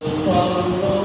我。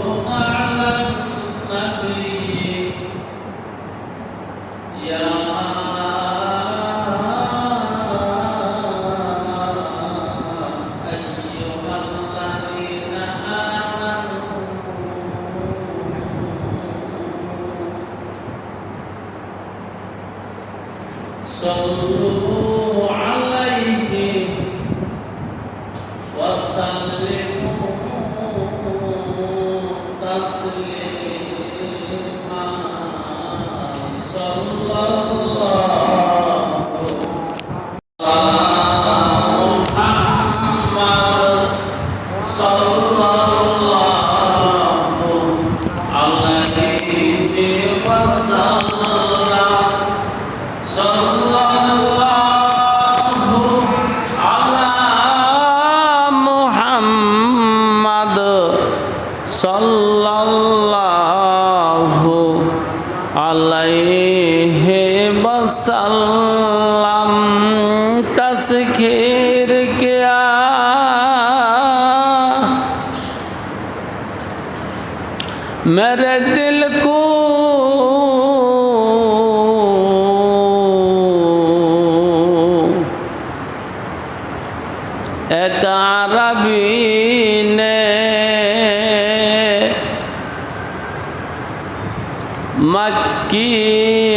মক্কি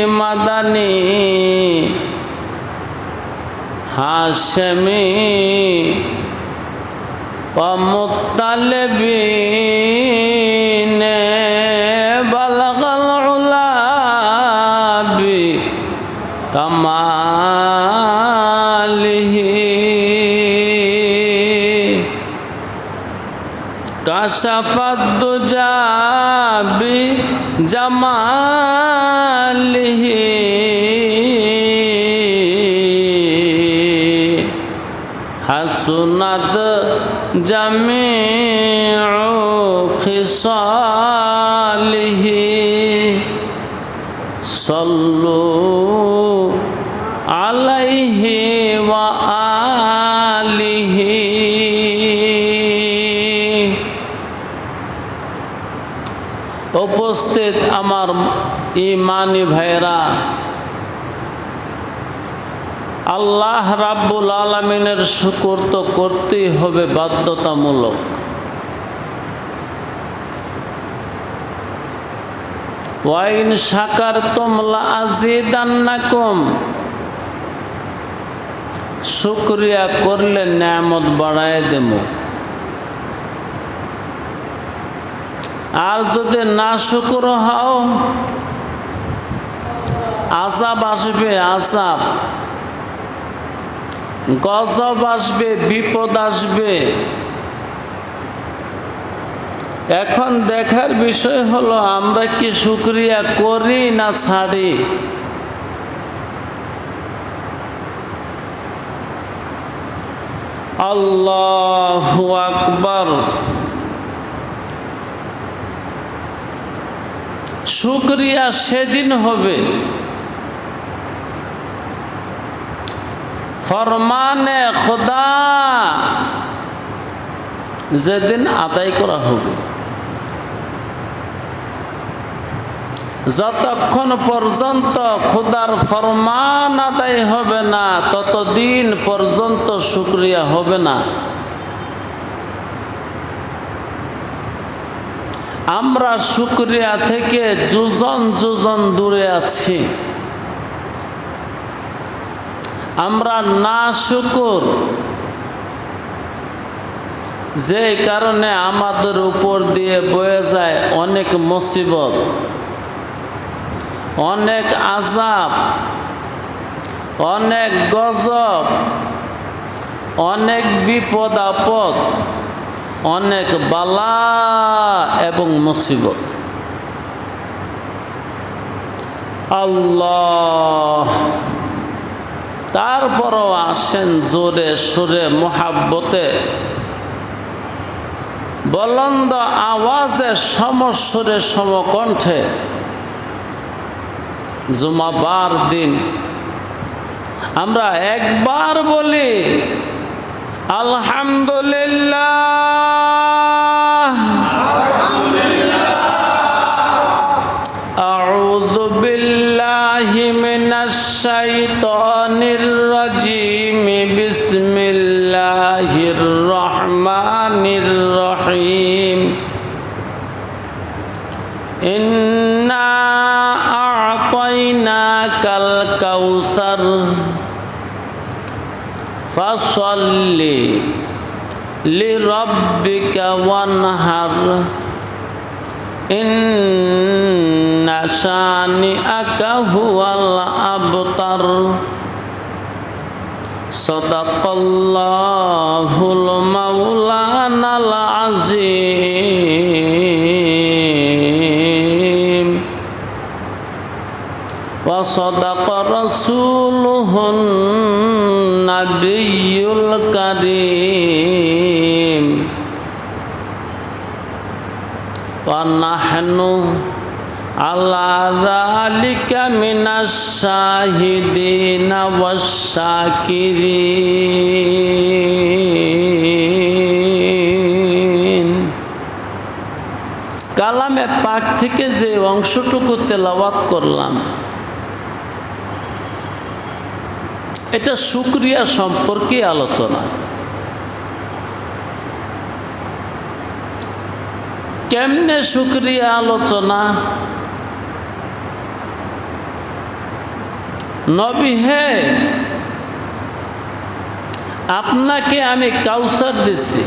মদনী হাসমি পমুতল কাশফদ্দু যাবি জমালহ হাসনাত জমে খিসালহ সল্লু আলাইহি উপস্থিত আমার ইমানি ভাইরা আল্লাহ রাব্বুল আলমিনের শুকর তো করতেই হবে বাধ্যতামূলক। ওয়াইন সাকার তোমলা আজিদান্নাকুম শুক্রিয়া করলে নিয়ামত বাড়ায় দেবো। আর যদি না শুক্র হও, আজাব আসবে, আজাব। গজব আসবে, বিপদ আসবে। এখন দেখার বিষয় হলো, আমরা কি শুক্রিয়া করি না ছাড়ি? আল্লাহ আকবর। শুক্রিয়া সেদিন হবে। ফরমানে খোদা যেদিন আদায় করা হবে। যতক্ষণ পর্যন্ত খোদার ফরমান আদায় হবে না, ততদিন পর্যন্ত শুক্রিয়া হবে না। আমরা শুক্রিয়া থেকে যোজন যোজন দূরে আছি। আমরা না শুকুর। যে কারণে আমাদের উপর দিয়ে বয়ে যায় অনেক মুসিবত, অনেক আজাব অনেক গজব, অনেক বিপদ আপদ। অনেক বালা এবং মুসিবত। আল্লাহ। তারপরও আসেন জোরে সুরে মোহাব্বতে। বলন্দ আওয়াজে সমস্বরে সমকণ্ঠে জুমাবার দিন আমরা একবার বলি আলহামদুলিল্লাহ أعوذ بالله من الشيطان الرجيم بسم الله الرحمن الرحيم إنا أعطيناك الكوثر فصل لربك وانهر إن شانئك هو الأبتر صدق الله المولانا العظيم وصدق رسوله النبي الكريم ونحن على ذلك من الشاهدين والشاكرين কালামে পাক থেকে যে অংশটুকু তেলাওয়াত করলাম এটা শুক্রিয়া সম্পর্কে আলোচনা। কেমনে শুক্রিয়া আলোচনা? নবী, হে, আপনাকে আমি কাউসার দিচ্ছি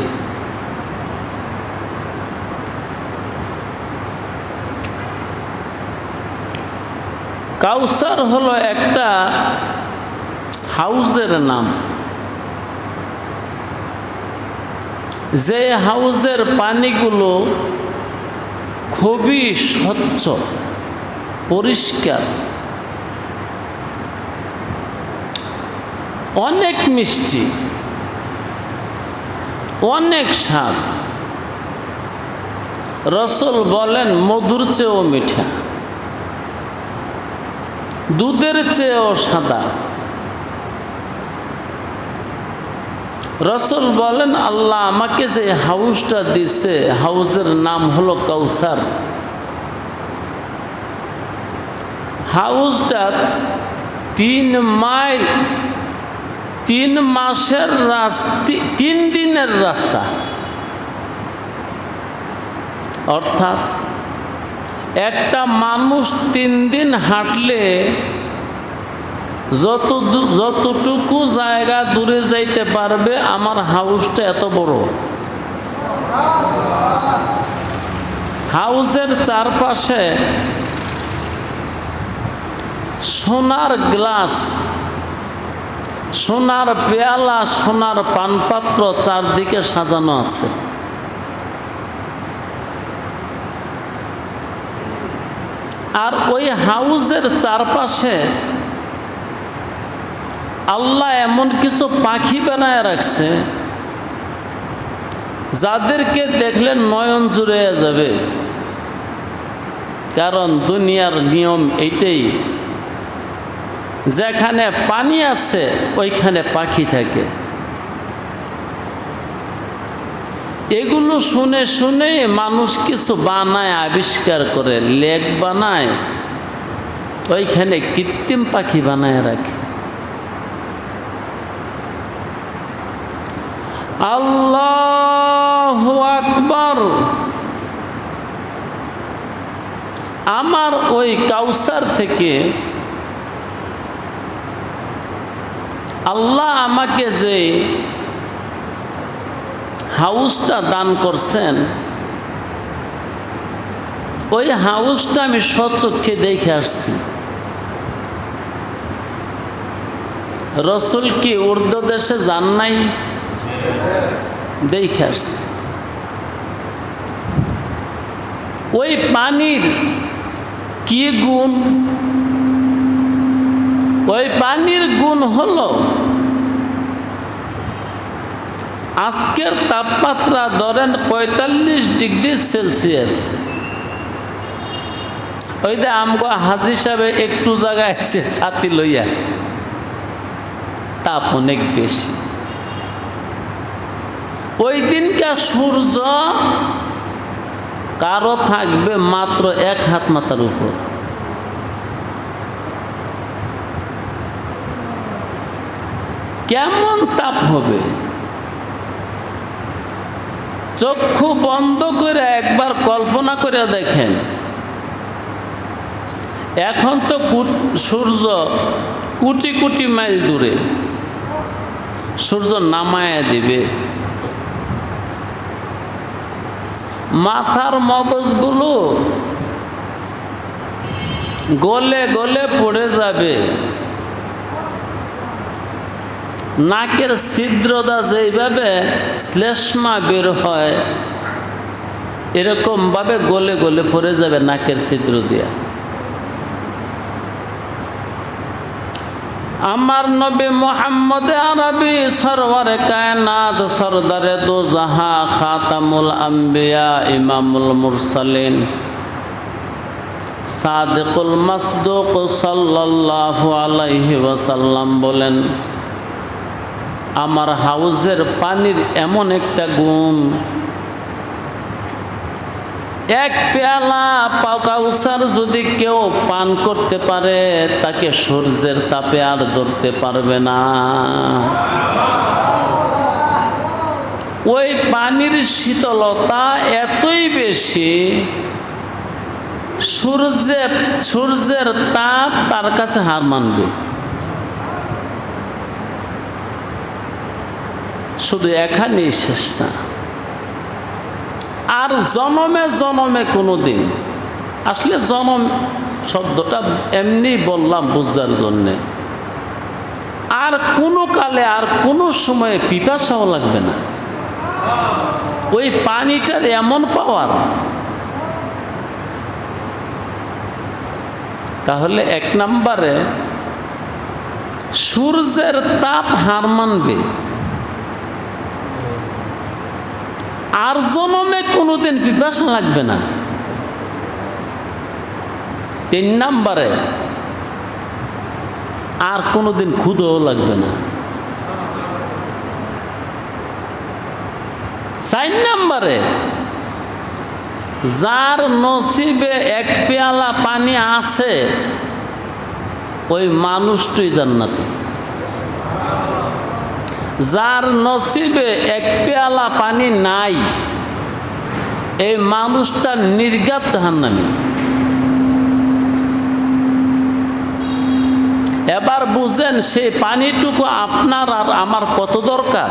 কাউসার হলো একটা হাউজের নাম। যে হাউজের পানিগুলো খুবই স্বচ্ছ, পরিষ্কার। অনেক মিষ্টি, অনেক স্বাদ। রসল বলেন, মধুর চেয়েও মিঠা। দুধের চেয়েও সাদা। রসুল বলেন, আল্লাহ আমাকে যে হাউসটা দিছে, হাউসের নাম হলো কৌসার হাউসটা তিন মাইল, তিন মাসের রাস্তা, তিন দিনের রাস্তা। অর্থাৎ একটা মানুষ তিন দিন হাঁটলে যত যতটুকু জায়গা দূরে যাইতে পারবে, আমার হাউসটা এত বড়। হাউসের চারপাশে সোনার গ্লাস সোনার পেয়ালা, সোনার পানপাত্র চারদিকে সাজানো আছে। আর ওই হাউসের চারপাশে আল্লাহ এমন কিছু পাখি বানায় রাখছে, যাদেরকে দেখলে নয়ন জুড়ে যাবে। কারণ দুনিয়ার নিয়ম এইটাই, যেখানে পানি আছে, ওইখানে পাখি থাকে। এগুলো শুনে শুনে মানুষ কিছু বানায়, আবিষ্কার করে, লেক বানায়, ওইখানে কৃত্রিম পাখি বানায় রাখে। আল্লাহ আকবর। আমার ওই কাউসার থেকে আল্লাহ আমাকে যে হাউসটা দান করছেন, ওই হাউসটা আমি স্বচক্ষে দেখে আসছি। রসুল কি উর্দু দেশে যান নাই? দেখে ওই পানির কি গুণ? ওই পানির গুণ হল আজকের তাপমাত্রা ধরেন পঁয়তাল্লিশ ডিগ্রি সেলসিয়াস। ওই যে আমগো হাজি সাহেব একটু জায়গায় এসে ছাতি লইয়া, তাপ অনেক বেশি। ওই দিনকার সূর্য কারও থাকবে মাত্র এক হাত মাথার উপর। কেমন তাপ হবে? চক্ষু বন্ধ করে একবার কল্পনা করে দেখেন। এখন তো সূর্য কোটি কোটি মাইল দূরে। সূর্য নামায় দিবে। মাথার মগজগুলো গলে গলে পড়ে যাবে। নাকের ছিদ্রদা যেইভাবে শ্লেষ্মা বের হয়, এরকমভাবে গলে গলে পড়ে যাবে নাকের ছিদ্র দিয়া। আমার নবী মোহাম্মদ আরবি সরওয়ারে কায়নাত সরদারে দো জাহা খাতামুল আম্বিয়া ইমামুল মুরসালিন। সাদিকুল মাসদুক সাল্লাল্লাহু আলাইহি ওয়াসাল্লাম বলেন, আমার হাউজের পানির এমন একটা গুণ এক পেয়ালা কাউসার যদি কেউ পান করতে পারে, তাকে সূর্যের তাপে আর ধরতে পারবে না। ওই পানির শীতলতা এতই বেশি সূর্যের সূর্যের তাপ তার কাছে হার মানবে। শুধু এখানেই শেষ না। আর জনমে জনমে কোনো দিন আসলে জনম শব্দটা এমনি বললাম বুঝার জন্যে, আর কোনো কালে আর কোনো সময়ে পিপাসাও লাগবে না। ওই পানিটার এমন পাওয়ার। তাহলে এক নম্বরে, সূর্যের তাপ হার মানবে। আর জনমে কোনোদিন পিপাসা লাগবে না। তিন নাম্বারে, আর কোনোদিন ক্ষুদও লাগবে না। চার নাম্বারে, যার নসিবে এক পেয়ালা পানি আছে, ওই মানুষটাই জান্নাতি। যার নসিবে এক পেয়ালা পানি নাই, এই মানুষটা নির্গাত জাহান্নামী। এবার বুঝেন সেই পানিটুকু আপনার আর আমার কত দরকার?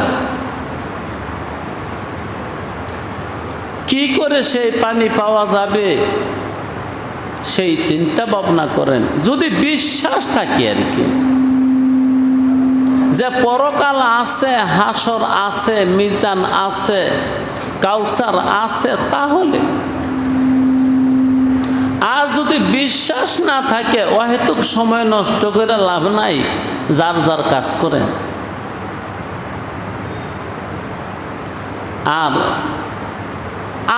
কি করে সেই পানি পাওয়া যাবে? সেই চিন্তা ভাবনা করেন। যদি বিশ্বাস থাকে আর কি। যে পরকাল আছে, হাসর আছে, মিজান আছে, কাউসার আছে, তাহলে? আর যদি বিশ্বাস না থাকে, অহেতুক সময় নষ্ট করে লাভ নাই, যার যার কাজ করে। আর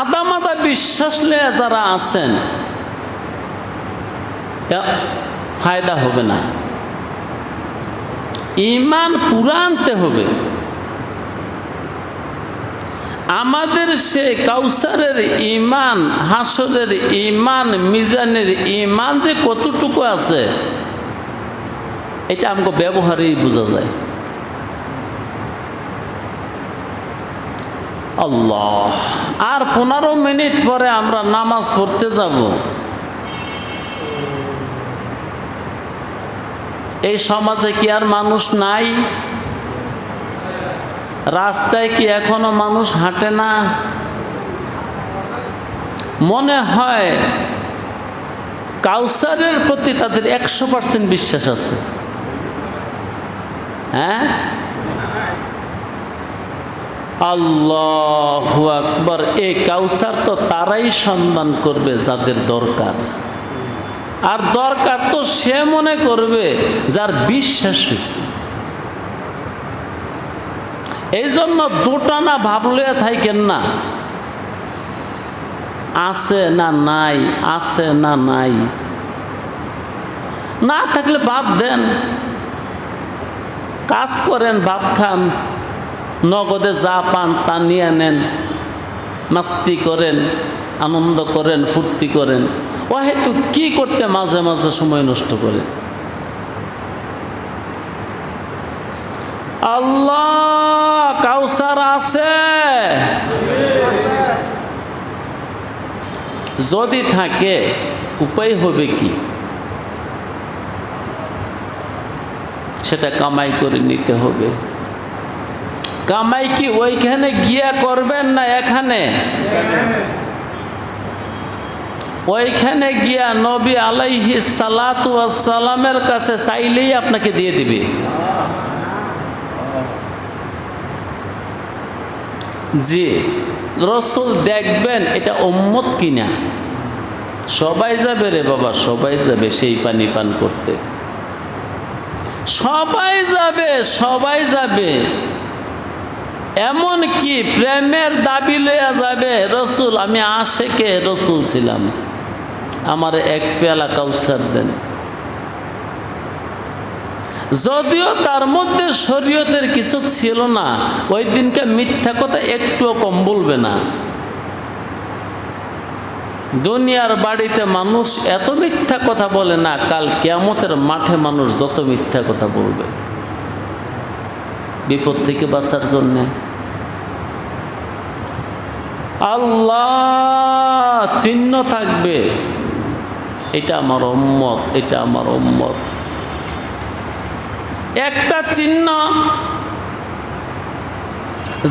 আদামাদা বিশ্বাস নিয়ে যারা আছেন ফায়দা হবে না। ইমান পুরা আনতে হবে। আমাদের সে কাউসারের ইমান, হাসরের ইমান, মিজানের ইমান যে কতটুকু আছে, এটা আমাকে ব্যবহারেই বোঝা যায়। আল্লাহ, আর পনেরো মিনিট পরে আমরা নামাজ পড়তে যাব। এই সমাজে কি আর মানুষ নাই? রাস্তায় কি এখনও মানুষ হাঁটে না? মনে হয় কাউসারের প্রতি তাদের একশো পার্সেন্ট বিশ্বাস আছে। হ্যাঁ? আল্লাহ আকবর, এই কাউসার তো তারাই সন্ধান করবে যাদের দরকার। আর দরকার তো সে মনে করবে যার বিশ্বাস হয়েছে। এই জন্য দুটানা ভাবলে থাকেন না। আছে না নাই, আছে না নাই। না থাকলে বাদ দেন। কাজ করেন, ভাত খান, নগদে যা পান তা নিয়ে নেন, মাস্তি করেন, আনন্দ করেন, ফুর্তি করেন। ও হেতু কি করতে মাঝে মাঝে সময় নষ্ট করে? আল্লাহ, কাউসার আছে? যদি থাকে, উপায় হবে কি? সেটা কামাই করে নিতে হবে। কামাই কি ওইখানে গিয়া করবেন না এখানে? ওইখানে গিয়া নবী আলাইহি সালাতু সালামের কাছে চাইলেই আপনাকে দিয়ে দিবে। জি, রসুল দেখবেন এটা উম্মত কিনা। সবাই যাবে রে বাবা, সবাই যাবে সেই পানি পান করতে। সবাই যাবে সবাই যাবে। এমন কি প্রেমের দাবি লইয়া যাবে, রসুল, আমি আশেকে রসুল ছিলাম। আমার এক পেয়ালা কাউসার দেন। যদিও তার মধ্যে শরীয়তের কিছু ছিল না, ওই দিনকে মিথ্যা কথা একটুও কম বলবে না। দুনিয়ার বাড়িতে মানুষ এত মিথ্যা কথা বলে না, কাল কেয়ামতের মাঠে মানুষ যত মিথ্যা কথা বলবে। বিপদ থেকে বাঁচার জন্যে। আল্লাহ চিহ্ন থাকবে। এটা আমার অম্মত এটা আমার অম্মত একটা চিহ্ন,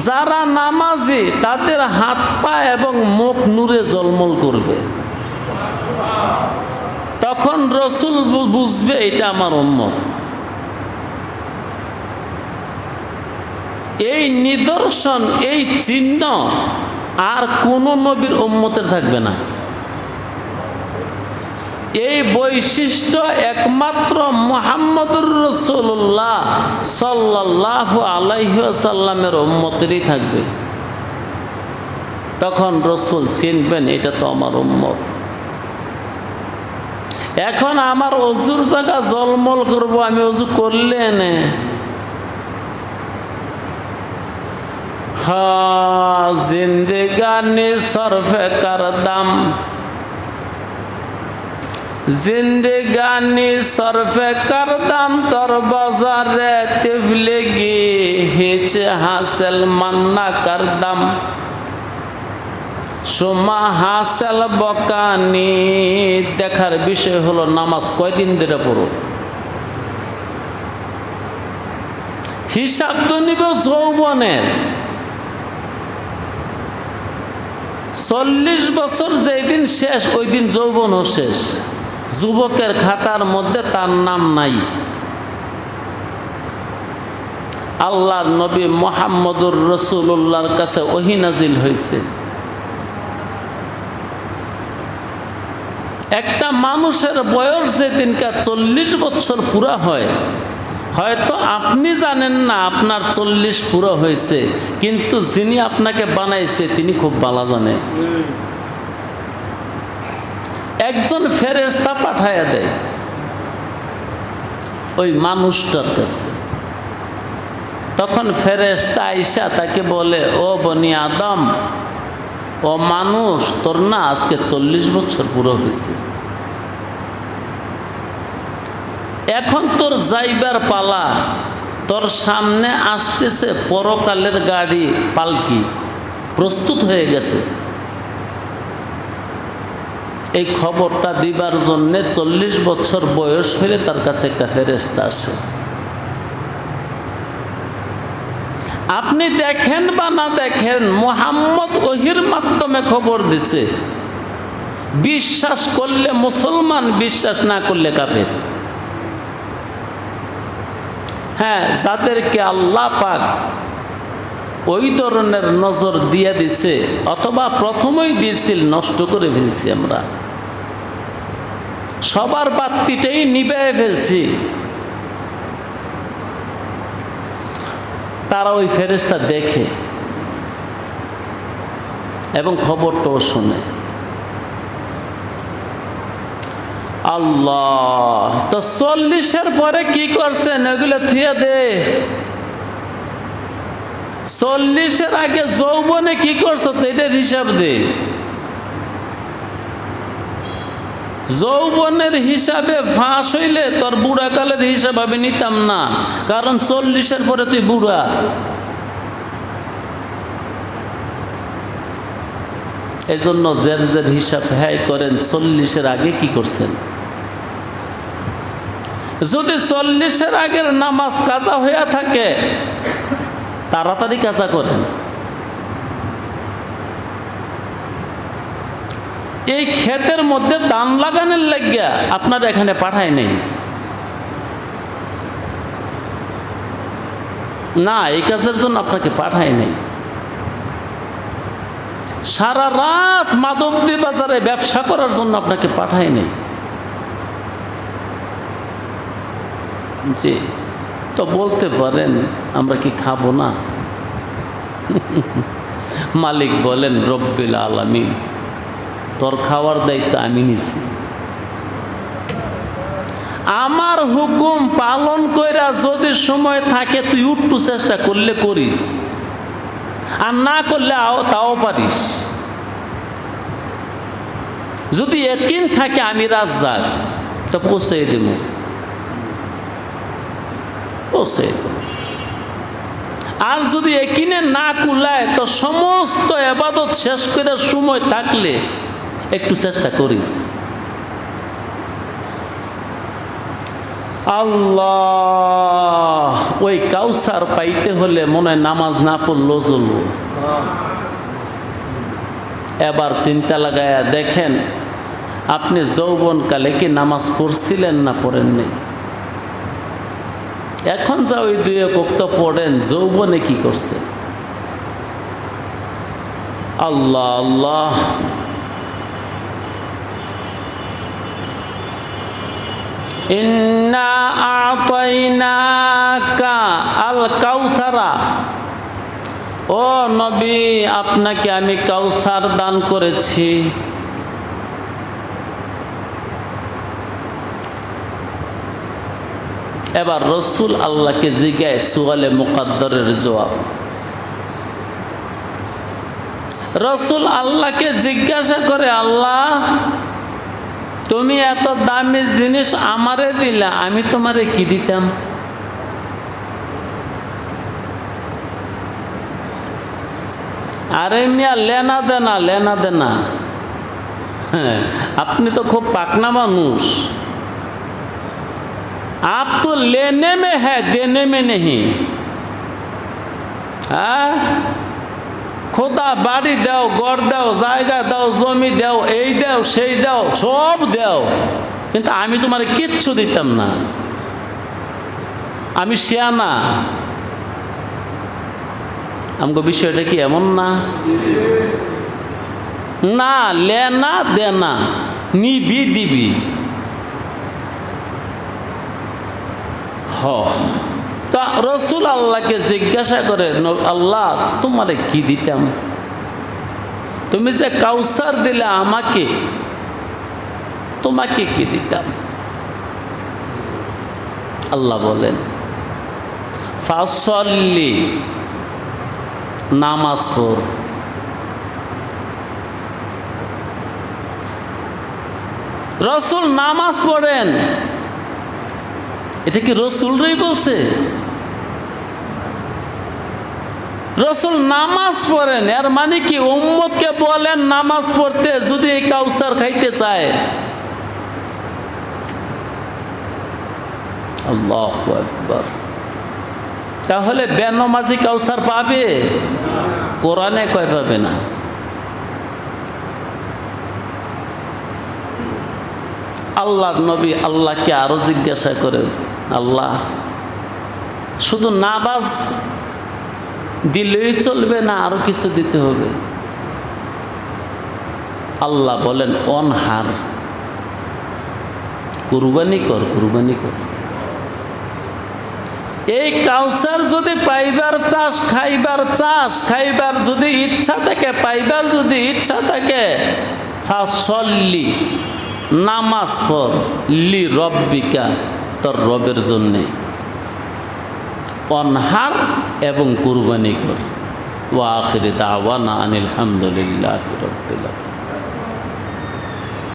যারা নামাজি, তাদের হাত পা এবং মুখ নূরে জলমল করবে। তখন রসুল বুঝবে এটা আমার উম্মত। এই নিদর্শন, এই চিহ্ন আর কোন নবীর উম্মতের থাকবে না। এই বৈশিষ্ট্য একমাত্র মোহাম্মদুর রসুল্লাহ সাল্লাহ আলাইসাল্লামের উম্মতেরই থাকবে। তখন রসুল চিনবেন, এটা তো আমার উম্মত। এখন আমার অজুর জায়গা জলমল করব, আমি অজু করলে এনে জিন্দেগানি সরফে কার দাম জিন্দেগানি সরফে কর দাম তোর বাজারে তিফলেগি হিচ হাসেল মান্না কর দাম সোমা হাসেল বকানি, দেখার বিষয় হলো নামাজ কয়দিন ধরে পড়ো? হিসাব তো নিব যৌবনের চল্লিশ বছর যেদিন শেষ ওই দিন যৌবনও শেষ। যুবকের খাতার মধ্যে তার নাম নাই। আল্লাহর নবী মোহাম্মদুর রসুল্লাহর কাছে ওহি নাজিল হয়েছে। একটা মানুষের বয়স যেদিনকার চল্লিশ বছর পুরা হয়, হয়তো আপনি জানেন না আপনার চল্লিশ পুরো হয়েছে, কিন্তু যিনি আপনাকে বানাইছে তিনি খুব ভালো জানে। একজন ফেরেস্তা পাঠাইয়া দেয়। ওই মানুষটার কাছে। তখন ফেরেস্তা আইসা তাকে বলে, ও বনি আদম, ও মানুষ, তোর না আজকে চল্লিশ বছর পুরো হয়েছে। এখন তোর যাইবার পালা, তোর সামনে আসতেছে পরকালের গাড়ি, পালকি, প্রস্তুত হয়ে গেছে। এই খবরটা দিবার জন্যে চল্লিশ বছর বয়স হলে তার কাছে একটা ফেরেস্তা আসে। আপনি দেখেন বা না দেখেন, মোহাম্মদ ওহির মাধ্যমে খবর দিছে। বিশ্বাস করলে মুসলমান, বিশ্বাস না করলে কাফের। হ্যাঁ যাদেরকে আল্লাহ পাক ওই ধরনের নজর দিয়ে দিছে, অথবা প্রথমেই দিয়েছিল, নষ্ট করে ফেলছি আমরা। সবার বাত্তিটাই নিবে ফেলছি। তারা ওই ফেরেস্তা দেখে এবং খবরটাও শুনে। আল্লাহ, তো চল্লিশের পরে কি করছেন? এগুলো থিয়ে দে। চল্লিশের আগে যৌবনে কি করছ, তো এটা হিসাব দে। যৌবনের হিসাবে ফাঁস হইলে তোর বুড়া কালের হিসাব আমি নিতাম না, কারণ চল্লিশের পরে তুই বুড়া। এই জন্য জের জের হিসাব হ্যায় করেন, চল্লিশের আগে কি করছেন? যদি চল্লিশের আগের নামাজ কাজা হইয়া থাকে তাড়াতাড়ি কাজা করেন। এই ক্ষেতের মধ্যে দান লাগানোর লাগিয়া আপনার এখানে পাঠায় নেই। না, এই কাজের জন্য আপনাকে পাঠায় নেই। সারা রাত মাদকদি বাজারে ব্যবসা করার জন্য আপনাকে পাঠায় নেই। জি, তো বলতে পারেন আমরা কি খাব না? মালিক বলেন, রব্বিল আলামিন, তোর খাওয়ার দায়িত্ব আমি নিছি। আমার হুকুম পালন কইরা যদি সময় থাকে, তুই উঠটু চেষ্টা করলে করিস। আর না করলে তাও পারিস। যদি একদিন থাকে, আমি রাজ্জাক তো পৌঁছে দেব। পৌঁছে দেব। আর যদি একিনে না কুলায়, তো সমস্ত এবাদত শেষ করে সময় থাকলে একটু চেষ্টা করিস। আল্লাহ, ওই কাউসার পাইতে হলে মনে নামাজ না পড়লেও চলব এবার চিন্তা লাগায়া দেখেন, আপনি যৌবনকালে কি নামাজ পড়ছিলেন না পড়েননি? এখন যা ওই দুই তো পড়েন, যৌবনে কি করছে? আল্লাহ আল্লাহ। আল কাউসারা ও নবী, আপনাকে আমি কাউসার দান করেছি। এবার রসুল আল্লাহকে জিজ্ঞায় সুয়ালে মুকাদ্দরের জবাব। রসুল আল্লাহকে জিজ্ঞাসা করে, আল্লাহ, তুমি এত দামি জিনিস আমারে দিলা, আমি তোমারে কি দিতাম? আরে মিয়া, লেনা দেনা লেনা দেনা। হ্যাঁ আপনি তো খুব পাকনা মানুষ। आप तो लेने में है देने में नहीं হ্যাঁ খোদা বাড়ি দাও গড় দাও জায়গা দাও জমি দাও এই দাও সেই দাও সব দাও কিন্তু আমি তোমার কিচ্ছু দিতাম না আমি শিয়ানা আমাকে বিষয়টা কি এমন না না লেনা দেনা নিবি দিবি তা রসুল আল্লাহকে জিজ্ঞাসা করে আল্লাহ, তোমারে কি দিতাম তুমি যে কাউসার দিলে আমাকে, তোমাকে কি দিতাম আল্লাহ বলেন, ফাসল্লি, নামাজ পড়। রসুল নামাজ পড়েন। এটা কি রসুলরাই বলছে? রসুল নামাজ পড়েন, এর মানে কি উম্মতকে বলেন নামাজ পড়তে যদি কাউসার খাইতে চায়? আল্লাহ তাহলে বেনমাজি কাউসার পাবে? কোরআনে কয় পাবে না? আল্লাহ নবী আল্লাহকে আরও জিজ্ঞাসা করেন আল্লাহ। শুধু নামাজ দিলেই চলবে না, আরও কিছু দিতে হবে। আল্লাহ বলেন, অনহার। কুরবানি কর কুরবানি কর। এই কাউসার যদি পাইবার চাষ খাইবার চাষ খাইবার যদি ইচ্ছা থাকে, পাইবার যদি ইচ্ছা থাকে নামাজ পড়, লি রব্বিকা। তোর রবের জন্যে। অনহার এবং কুরবানি কর। ওয়া আখিরে দাওয়ানা আনিল হামদুলিল্লাহ রব্বিল্লা